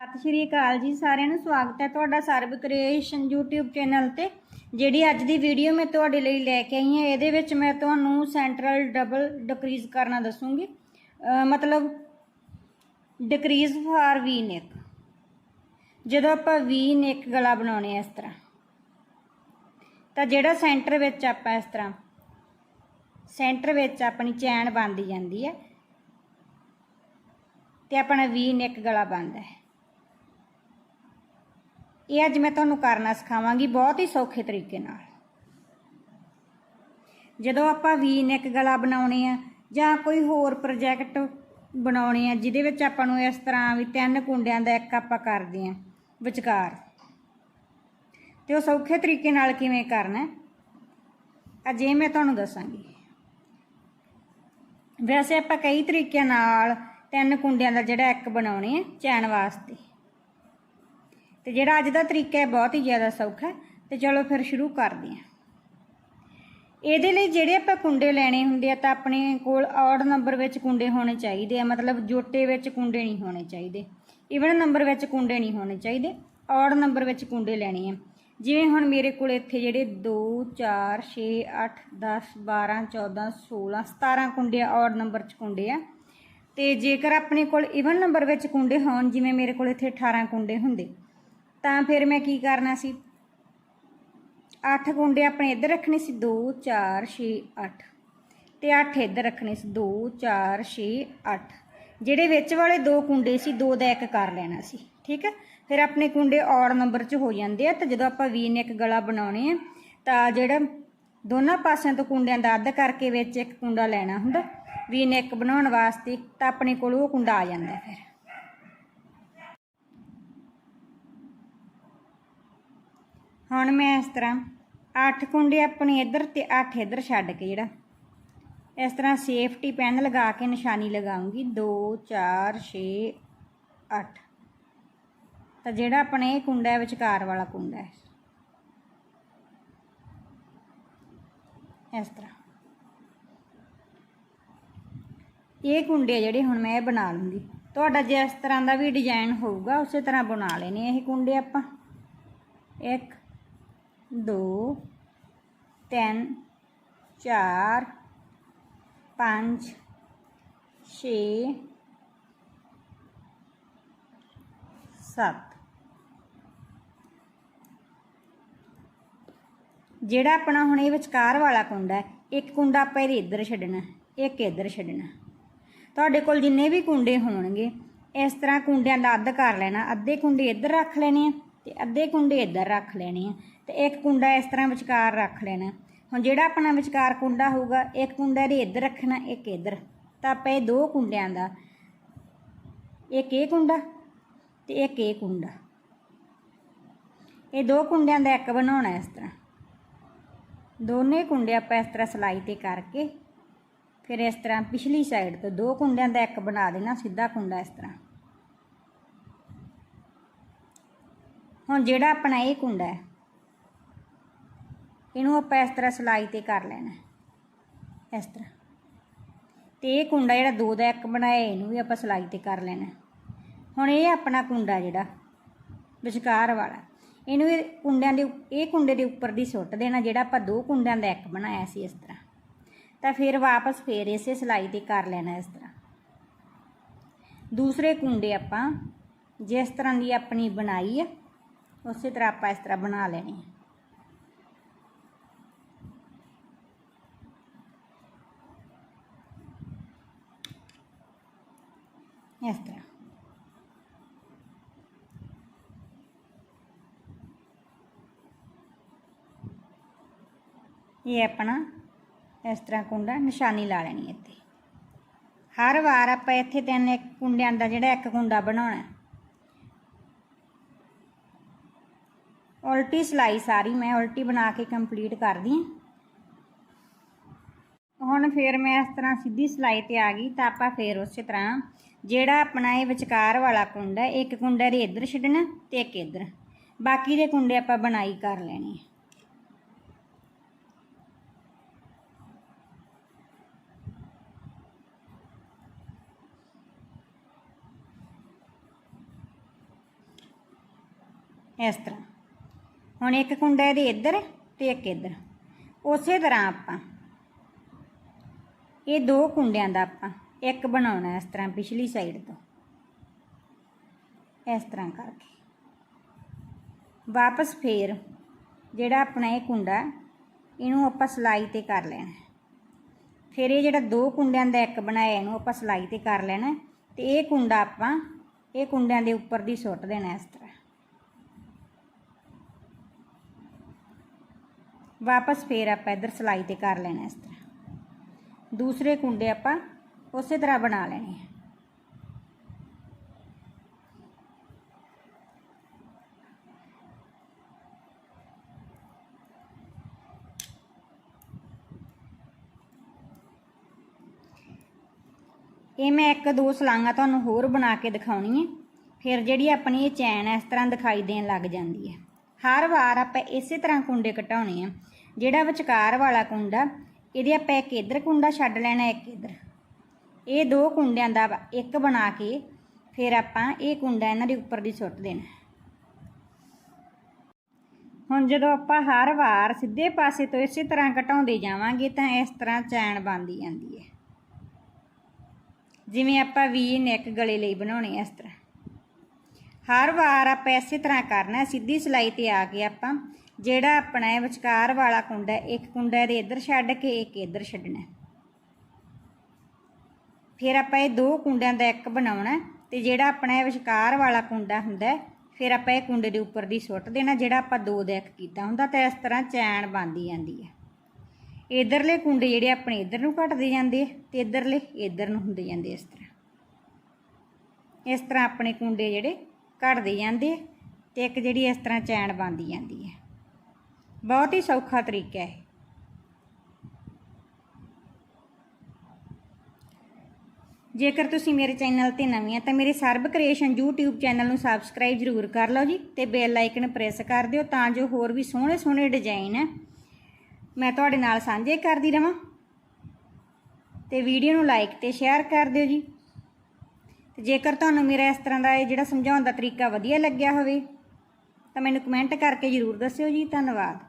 ਸਤਿ ਸ਼੍ਰੀ ਅਕਾਲ ਜੀ, ਸਾਰਿਆਂ ਨੂੰ ਸਵਾਗਤ ਹੈ ਤੁਹਾਡਾ ਸਰਬ ਕ੍ਰੀਏਸ਼ਨ YouTube ਚੈਨਲ ਤੇ, ਜਿਹੜੀ ਅੱਜ ਦੀ ਵੀਡੀਓ ਮੈਂ ਤੁਹਾਡੇ ਲਈ ਲੈ ਕੇ ਆਈ ਹਾਂ। ਇਹਦੇ ਵਿੱਚ ਮੈਂ ਤੁਹਾਨੂੰ ਸੈਂਟਰਲ ਡਬਲ ਡਿਕਰੀਜ਼ ਕਰਨਾ ਦੱਸੂਗੀ। ਮਤਲਬ ਡਿਕਰੀਜ਼ ਫਾਰ ਵੀ ਨੈਕ ਜਦੋਂ ਆਪਾਂ ਵੀ ਨੈਕ ਗਲਾ ਬਣਾਉਣੇ ਇਸ ਤਰ੍ਹਾਂ, ਤਾਂ ਜਿਹੜਾ ਸੈਂਟਰ ਵਿੱਚ ਆਪਾਂ ਇਸ ਤਰ੍ਹਾਂ ਸੈਂਟਰ ਵਿੱਚ ਆਪਣੀ ਚੈਨ ਬਣਦੀ ਜਾਂਦੀ ਹੈ, ਤੇ ਆਪਣਾ ਵੀ ਨੈਕ ਗਲਾ ਬਣਦਾ ਹੈ। ਇਹ ਅੱਜ ਮੈਂ ਤੁਹਾਨੂੰ ਕਰਨਾ ਸਿਖਾਵਾਂਗੀ ਬਹੁਤ ਹੀ ਸੌਖੇ ਤਰੀਕੇ ਨਾਲ। ਜਦੋਂ ਆਪਾਂ ਵੀ ਨੈਕ ਗਲਾ ਬਣਾਉਣੇ ਆ ਜਾਂ ਕੋਈ ਹੋਰ ਪ੍ਰੋਜੈਕਟ ਬਣਾਉਣੇ ਆ ਜਿਹਦੇ ਵਿੱਚ ਆਪਾਂ ਨੂੰ ਇਸ ਤਰ੍ਹਾਂ ਵੀ ਤਿੰਨ ਕੁੰਡਿਆਂ ਦਾ ਇੱਕ ਆਪਾਂ ਕਰਦੇ ਆ ਵਿਚਕਾਰ। ਤੇ ਉਹ ਸੌਖੇ ਤਰੀਕੇ ਨਾਲ ਕਿਵੇਂ ਕਰਨਾ ਹੈ, ਅੱਜ ਇਹ ਮੈਂ ਤੁਹਾਨੂੰ ਦੱਸਾਂਗੀ। ਵੈਸੇ ਆਪਾਂ ਕਈ ਤਰੀਕਿਆਂ ਨਾਲ ਤਿੰਨ ਕੁੰਡਿਆਂ ਦਾ ਜਿਹੜਾ ਇੱਕ ਬਣਾਉਣੇ ਆ ਚੈਨ ਵਾਸਤੇ। ਤੇ ਜਿਹੜਾ ਅੱਜ ਦਾ ਤਰੀਕਾ ਹੈ, ਬਹੁਤ ਹੀ ਜ਼ਿਆਦਾ ਸੌਖਾ ਹੈ। ਤੇ ਚਲੋ ਫਿਰ ਸ਼ੁਰੂ ਕਰਦੇ ਹਾਂ। ਇਹਦੇ ਲਈ ਜਿਹੜੇ ਆਪਾਂ ਕੁੰਡੇ ਲੈਣੇ ਹੁੰਦੇ ਆ, ਤਾਂ ਆਪਣੇ ਕੋਲ ਔਡ ਨੰਬਰ ਵਿੱਚ ਕੁੰਡੇ ਹੋਣੇ ਚਾਹੀਦੇ ਆ। ਮਤਲਬ ਜੋਟੇ ਵਿੱਚ ਕੁੰਡੇ ਨਹੀਂ ਹੋਣੇ ਚਾਹੀਦੇ। ਇਵਨ ਨੰਬਰ ਵਿੱਚ ਕੁੰਡੇ ਨਹੀਂ ਹੋਣੇ ਚਾਹੀਦੇ। ਔਡ ਨੰਬਰ ਵਿੱਚ ਕੁੰਡੇ ਲੈਣੇ ਆ। ਜਿਵੇਂ ਹੁਣ ਮੇਰੇ ਕੋਲ ਇੱਥੇ ਜਿਹੜੇ 2 4 6 8 10 12 14 16 17 ਕੁੰਡੇ ਔਡ ਨੰਬਰ 'ਚ ਕੁੰਡੇ ਆ। ਤੇ ਜੇਕਰ ਆਪਣੇ ਕੋਲ ਇਵਨ ਨੰਬਰ ਵਿੱਚ ਕੁੰਡੇ ਹੋਣ, ਜਿਵੇਂ ਮੇਰੇ ਕੋਲ ਇੱਥੇ 18 ਕੁੰਡੇ ਹੁੰਦੇ ਤਾਂ ਫਿਰ ਮੈਂ ਕੀ ਕਰਨਾ ਸੀ? 8 ਕੁੰਡੇ ਆਪਣੇ ਇੱਧਰ ਰੱਖਣੇ ਸੀ 2 4 6 8 ਤੇ 8 ਇੱਧਰ ਰੱਖਣੇ ਸੀ 2 4 6 8 ਜਿਹੜੇ ਵਿੱਚ ਵਾਲੇ ਦੋ ਕੁੰਡੇ ਸੀ, ਦੋ ਦਾ ਇੱਕ ਕਰ ਲੈਣਾ ਸੀ, ਠੀਕ ਹੈ? ਫਿਰ ਆਪਣੇ ਕੁੰਡੇ ਔੜ ਨੰਬਰ 'ਚ ਹੋ ਜਾਂਦੇ ਆ, ਤਾਂ ਜਦੋਂ ਆਪਾਂ ਵੀ ਨੇ ਇੱਕ ਗਲਾ ਬਣਾਉਣੇ ਆ, ਤਾਂ ਜਿਹੜਾ ਦੋਨਾਂ ਪਾਸਿਆਂ ਤੋਂ ਕੁੰਡਿਆਂ ਦਾ ਅੱਧ ਕਰਕੇ ਵਿੱਚ ਇੱਕ ਕੁੰਡਾ ਲੈਣਾ ਹੁੰਦਾ ਵੀ ਇੱਕ ਬਣਾਉਣ ਵਾਸਤੇ, ਤਾਂ ਆਪਣੇ ਕੋਲ ਉਹ ਕੁੰਡਾ ਆ ਜਾਂਦਾ ਫਿਰ। ਹੁਣ ਮੈਂ ਇਸ ਤਰ੍ਹਾਂ 8 ਕੁੰਡੇ ਆਪਣੇ ਇੱਧਰ ਤੇ 8 ਇੱਧਰ ਛੱਡ ਕੇ ਜਿਹੜਾ ਇਸ ਤਰ੍ਹਾਂ ਸੇਫਟੀ ਪੈਨ ਲਗਾ ਕੇ ਨਿਸ਼ਾਨੀ ਲਗਾਉਂਗੀ। 2 4 6 8 ਤਾਂ ਜਿਹੜਾ ਆਪਣੇ ਇਹ ਕੁੰਡਾ ਹੈ, ਵਿਚਕਾਰ ਵਾਲਾ ਕੁੰਡਾ ਹੈ। ਇਸ ਤਰ੍ਹਾਂ। ਇਹ ਕੁੰਡੇ ਆ ਜਿਹੜੇ ਹੁਣ ਮੈਂ ਇਹ ਬਣਾ ਲੂੰਗੀ। ਤੁਹਾਡਾ ਜਿਸ ਤਰ੍ਹਾਂ ਦਾ ਵੀ ਡਿਜ਼ਾਈਨ ਹੋਊਗਾ, ਉਸੇ ਤਰ੍ਹਾਂ ਬਣਾ ਲੈਣੇ ਇਹ ਕੁੰਡੇ ਆਪਾਂ। ਇੱਕ 2 3 4 5 6 7 ਜਿਹੜਾ ਆਪਣਾ ਹੁਣ ਇਹ ਵਿਚਕਾਰ ਵਾਲਾ ਕੁੰਡਾ ਹੈ, ਇੱਕ ਕੁੰਡਾ ਆਪਾਂ ਇਹਦੇ ਇੱਧਰ ਛੱਡਣਾ, ਇੱਕ ਇੱਧਰ ਛੱਡਣਾ। ਤੁਹਾਡੇ ਕੋਲ ਜਿੰਨੇ ਵੀ ਕੁੰਡੇ ਹੋਣਗੇ, ਇਸ ਤਰ੍ਹਾਂ ਕੁੰਡਿਆਂ ਦਾ ਅੱਧ ਕਰ ਲੈਣਾ, ਅੱਧੇ ਕੁੰਡੇ ਇੱਧਰ ਰੱਖ ਲੈਣੇ ਆ ਤੇ ਅੱਧੇ ਕੁੰਡੇ ਇੱਧਰ ਰੱਖ ਲੈਣੇ ਆ। ਤੇ ਇੱਕ ਕੁੰਡਾ ਇਸ ਤਰ੍ਹਾਂ ਵਿਚਕਾਰ ਰੱਖ ਲੈਣਾ। ਹੁਣ ਜਿਹੜਾ ਆਪਣਾ ਵਿਚਕਾਰ ਕੁੰਡਾ ਹੋਊਗਾ, ਇੱਕ ਕੁੰਡਾ ਇਹਦੇ ਇੱਧਰ ਰੱਖਣਾ, ਇੱਕ ਇੱਧਰ। ਤਾਂ ਆਪਾਂ ਇਹ ਦੋ ਕੁੰਡਿਆਂ ਦਾ, ਇੱਕ ਇਹ ਕੁੰਡਾ ਤੇ ਇੱਕ ਇਹ ਕੁੰਡਾ। ਇਹ ਦੋ ਕੁੰਡਿਆਂ ਦਾ ਇੱਕ ਬਣਾਉਣਾ ਇਸ ਤਰ੍ਹਾਂ। ਦੋਨੇ ਕੁੰਡੇ ਆਪਾਂ ਇਸ ਤਰ੍ਹਾਂ ਸਲਾਈ ਤੇ ਕਰਕੇ, ਫਿਰ ਇਸ ਤਰ੍ਹਾਂ ਪਿਛਲੀ ਸਾਈਡ ਤੋਂ ਦੋ ਕੁੰਡਿਆਂ ਦਾ ਇੱਕ ਬਣਾ ਦੇਣਾ, ਸਿੱਧਾ ਕੁੰਡਾ ਇਸ ਤਰ੍ਹਾਂ। ਹੁਣ ਜਿਹੜਾ ਆਪਣਾ ਇਹ ਕੁੰਡਾ ਹੈ ਇਹਨੂੰ ਆਪਾਂ ਇਸ ਤਰ੍ਹਾਂ ਸਲਾਈ ਤੇ ਕਰ ਲੈਣਾ ਇਸ ਤਰ੍ਹਾਂ। ਤੇ ਇਹ ਕੁੰਡਾ ਜਿਹੜਾ ਦੋ ਦਾ ਇੱਕ ਬਣਾਇਆ, ਇਹਨੂੰ ਵੀ ਆਪਾਂ ਸਲਾਈ ਤੇ ਕਰ ਲੈਣਾ ਹੁਣ ਇਹ ਆਪਣਾ ਕੁੰਡਾ ਜਿਹੜਾ ਵਿਚਕਾਰ ਵਾਲਾ, ਇਹਨੂੰ ਇਹ ਕੁੰਡਿਆਂ ਦੇ ਉਪ- ਇਹ ਕੁੰਡੇ ਦੇ ਉੱਪਰ ਦੀ ਸੁੱਟ ਦੇਣਾ, ਜਿਹੜਾ ਆਪਾਂ ਦੋ ਕੁੰਡਿਆਂ ਦਾ ਇੱਕ ਬਣਾਇਆ ਸੀ ਇਸ ਤਰ੍ਹਾਂ। ਤਾਂ ਫਿਰ ਵਾਪਸ ਫੇਰ ਇਸੇ ਸਲਾਈ ਤੇ ਕਰ ਲੈਣਾ ਇਸ ਤਰ੍ਹਾਂ। ਦੂਸਰੇ ਕੁੰਡੇ ਆਪਾਂ ਜਿਸ ਤਰ੍ਹਾਂ ਦੀ ਆਪਣੀ ਬਣਾਈ ਆ, ਉਸੇ ਤਰ੍ਹਾਂ ਆਪਾਂ ਇਸ ਤਰ੍ਹਾਂ ਬਣਾ ਲੈਣੀ ਹੈ ਇਸ ਤਰ੍ਹਾਂ ਇਹ ਆਪਣਾ ਇਸ ਤਰ੍ਹਾਂ ਕੁੰਡਾ ਨਿਸ਼ਾਨੀ ਲਾ ਲੈਣੀ ਇੱਥੇ। ਹਰ ਵਾਰ ਆਪਾਂ ਇੱਥੇ ਤਿੰਨ ਇੱਕ ਕੁੰਡਿਆਂ ਦਾ ਜਿਹੜਾ ਇੱਕ ਕੁੰਡਾ ਬਣਾਉਣਾ ਉਲਟੀ ਸਲਾਈ ਸਾਰੀ ਮੈਂ ਉਲਟੀ ਬਣਾ ਕੇ ਕੰਪਲੀਟ ਕਰਦੀ ਹਾਂ। ਹੁਣ ਫਿਰ ਮੈਂ ਇਸ ਤਰ੍ਹਾਂ ਸਿੱਧੀ ਸਲਾਈ ਤੇ ਆ ਗਈ ਤਾਂ ਆਪਾਂ ਫਿਰ ਉਸੇ ਤਰ੍ਹਾਂ ਜਿਹੜਾ ਆਪਣਾ ਇਹ ਵਿਚਕਾਰ ਵਾਲਾ ਕੁੰਡ ਹੈ, ਇੱਕ ਕੁੰਡਾ ਦੇ ਇੱਧਰ ਛੱਡਣਾ ਤੇ ਇੱਕ ਇੱਧਰ। ਬਾਕੀ ਦੇ ਕੁੰਡੇ ਆਪਾਂ ਬਣਾਈ ਕਰ ਲੈਣੇ ਇਸ ਤਰ੍ਹਾਂ। ਹੁਣ ਇੱਕ ਕੁੰਡਾ ਇਹਦੇ ਇੱਧਰ ਤੇ ਇੱਕ ਇੱਧਰ। ਉਸੇ ਤਰ੍ਹਾਂ ਆਪਾਂ। ਇਹ ਦੋ ਕੁੰਡਿਆਂ ਦਾ ਆਪਾਂ ਇੱਕ ਬਣਾਉਣਾ ਇਸ ਤਰ੍ਹਾਂ ਪਿਛਲੀ ਸਾਈਡ ਤੋਂ। ਇਸ ਤਰ੍ਹਾਂ ਕਰਕੇ। ਵਾਪਸ ਫੇਰ ਜਿਹੜਾ ਆਪਣਾ ਇਹ ਕੁੰਡਾ, ਇਹਨੂੰ ਆਪਾਂ ਸਲਾਈ ਤੇ ਕਰ ਲੈਣਾ। ਫਿਰ ਇਹ ਜਿਹੜਾ ਦੋ ਕੁੰਡਿਆਂ ਦਾ ਇੱਕ ਬਣਾਇਆ, ਇਹਨੂੰ ਆਪਾਂ ਸਲਾਈ ਤੇ ਕਰ ਲੈਣਾ। ਤੇ ਇਹ ਕੁੰਡਾ ਆਪਾਂ, ਇਹ ਕੁੰਡਿਆਂ ਦੇ ਉੱਪਰ ਦੀ ਸੁੱਟ ਦੇਣਾ ਇਸ ਤਰ੍ਹਾਂ। ਵਾਪਸ ਫੇਰ ਆਪਾਂ ਇੱਧਰ ਸਲਾਈ ਤੇ ਕਰ ਲੈਣਾ ਇਸ ਤਰ੍ਹਾਂ। ਦੂਸਰੇ ਕੁੰਡੇ ਆਪਾਂ ਉਸੇ ਤਰ੍ਹਾਂ ਬਣਾ ਲੈਣੇ ਆ ਇਹ ਮੈਂ ਇੱਕ ਦੋ ਸਲਾਂਗਾ ਤੁਹਾਨੂੰ ਹੋਰ ਬਣਾ ਕੇ ਦਿਖਾਉਣੀ ਹੈ। ਫਿਰ ਜਿਹੜੀ ਆਪਣੀ ਇਹ ਚੈਨ ਇਸ ਤਰ੍ਹਾਂ ਦਿਖਾਈ ਦੇਣ ਲੱਗ ਜਾਂਦੀ ਹੈ। ਹਰ ਵਾਰ ਆਪਾਂ ਇਸੇ ਤਰ੍ਹਾਂ ਕੁੰਡੇ ਘਟਾਉਣੇ ਆ। ਜਿਹੜਾ ਵਿਚਕਾਰ ਵਾਲਾ ਕੁੰਡਾ, ਇਹਦੇ ਆਪਾਂ ਇੱਕ ਇੱਧਰ ਕੁੰਡਾ ਛੱਡ ਲੈਣਾ, ਇੱਕ ਇੱਧਰ। ਇਹ ਦੋ ਕੁੰਡਿਆਂ ਦਾ ਇੱਕ ਬਣਾ ਕੇ ਫਿਰ ਆਪਾਂ ਇਹ ਕੁੰਡਾ ਇਹਨਾਂ ਦੇ ਉੱਪਰ ਦੀ ਸੁੱਟ ਦੇਣਾ। ਹੁਣ ਜਦੋਂ ਆਪਾਂ ਹਰ ਵਾਰ ਸਿੱਧੇ ਪਾਸੇ ਤੋਂ ਇਸੇ ਤਰ੍ਹਾਂ ਘਟਾਉਂਦੇ ਜਾਵਾਂਗੇ ਤਾਂ ਇਸ ਤਰ੍ਹਾਂ ਚੈਨ ਬਣਦੀ ਜਾਂਦੀ ਹੈ। ਜਿਵੇਂ ਆਪਾਂ ਵੀ ਨੈਕ ਗਲੇ ਲਈ ਬਣਾਉਣੇ ਇਸ ਤਰ੍ਹਾਂ। ਹਰ ਵਾਰ ਆਪਾਂ ਇਸੇ ਤਰ੍ਹਾਂ ਕਰਨਾ, ਸਿੱਧੀ ਸਿਲਾਈ ਤੇ ਆ ਕੇ ਆਪਾਂ ਜਿਹੜਾ ਆਪਣਾ ਵਿਚਕਾਰ ਵਾਲਾ ਕੁੰਡਾ, ਇੱਕ ਕੁੰਡਾ ਦੇ ਇੱਧਰ ਛੱਡ ਕੇ ਇੱਕ ਇੱਧਰ ਛੱਡਣਾ। ਫਿਰ ਆਪਾਂ ਇਹ ਦੋ ਕੁੰਡਿਆਂ ਦਾ ਇੱਕ ਬਣਾਉਣਾ ਹੈ ਤੇ ਜਿਹੜਾ ਆਪਣਾ ਇਹ ਵਿਚਕਾਰ ਵਾਲਾ ਕੁੰਡਾ ਹੁੰਦਾ ਫਿਰ ਆਪਾਂ ਇਹ ਕੁੰਡੇ ਦੇ ਉੱਪਰ ਦੀ ਸੁੱਟ ਦੇਣਾ, ਜਿਹੜਾ ਆਪਾਂ ਦੋ ਦਾ ਇੱਕ ਕੀਤਾ ਹੁੰਦਾ ਤਾਂ ਇਸ ਤਰ੍ਹਾਂ ਚੈਨ ਬਣਦੀ ਜਾਂਦੀ ਹੈ। ਇਧਰਲੇ ਕੁੰਡੇ ਜਿਹੜੇ ਆਪਣੇ ਇਧਰ ਨੂੰ ਘਟਦੇ ਜਾਂਦੇ ਆ ਤੇ ਇਧਰਲੇ ਇਧਰ ਨੂੰ ਹੁੰਦੇ ਜਾਂਦੇ ਇਸ ਤਰ੍ਹਾਂ। ਇਸ ਤਰ੍ਹਾਂ ਆਪਣੇ ਕੁੰਡੇ ਜਿਹੜੇ ਘਟਦੇ ਜਾਂਦੇ ਆ ਤੇ ਇੱਕ ਜਿਹੜੀ ਇਸ ਤਰ੍ਹਾਂ ਚੈਨ ਬਣਦੀ ਜਾਂਦੀ ਹੈ। ਬਹੁਤ ਹੀ ਸੌਖਾ ਤਰੀਕਾ ਹੈ। ਜੇਕਰ ਤੁਸੀਂ ਮੇਰੇ ਚੈਨਲ ਤੇ ਨਵੇਂ ਆ ਤਾਂ ਮੇਰੇ ਸਰਬ ਕ੍ਰੀਏਸ਼ਨ YouTube ਚੈਨਲ ਨੂੰ ਸਬਸਕ੍ਰਾਈਬ ਜ਼ਰੂਰ ਕਰ ਲਓ ਜੀ ਤੇ ਬੈਲ ਆਈਕਨ ਪ੍ਰੈਸ ਕਰ ਦਿਓ ਤਾਂ ਜੋ ਹੋਰ ਵੀ ਸੋਹਣੇ ਸੋਹਣੇ ਡਿਜ਼ਾਈਨ ਹੈ ਮੈਂ ਤੁਹਾਡੇ ਨਾਲ ਸਾਂਝੇ ਕਰਦੀ ਰਵਾਂ ਤੇ ਵੀਡੀਓ ਨੂੰ ਲਾਈਕ ਤੇ ਸ਼ੇਅਰ ਕਰ ਦਿਓ ਜੀ। ਤੇ ਜੇਕਰ ਤੁਹਾਨੂੰ ਮੇਰਾ ਇਸ ਤਰ੍ਹਾਂ ਦਾ ਇਹ ਜਿਹੜਾ ਸਮਝਾਉਣ ਦਾ ਤਰੀਕਾ ਵਧੀਆ ਲੱਗਿਆ ਹੋਵੇ ਤਾਂ ਮੈਨੂੰ ਕਮੈਂਟ ਕਰਕੇ ਜ਼ਰੂਰ ਦੱਸਿਓ ਜੀ। ਧੰਨਵਾਦ।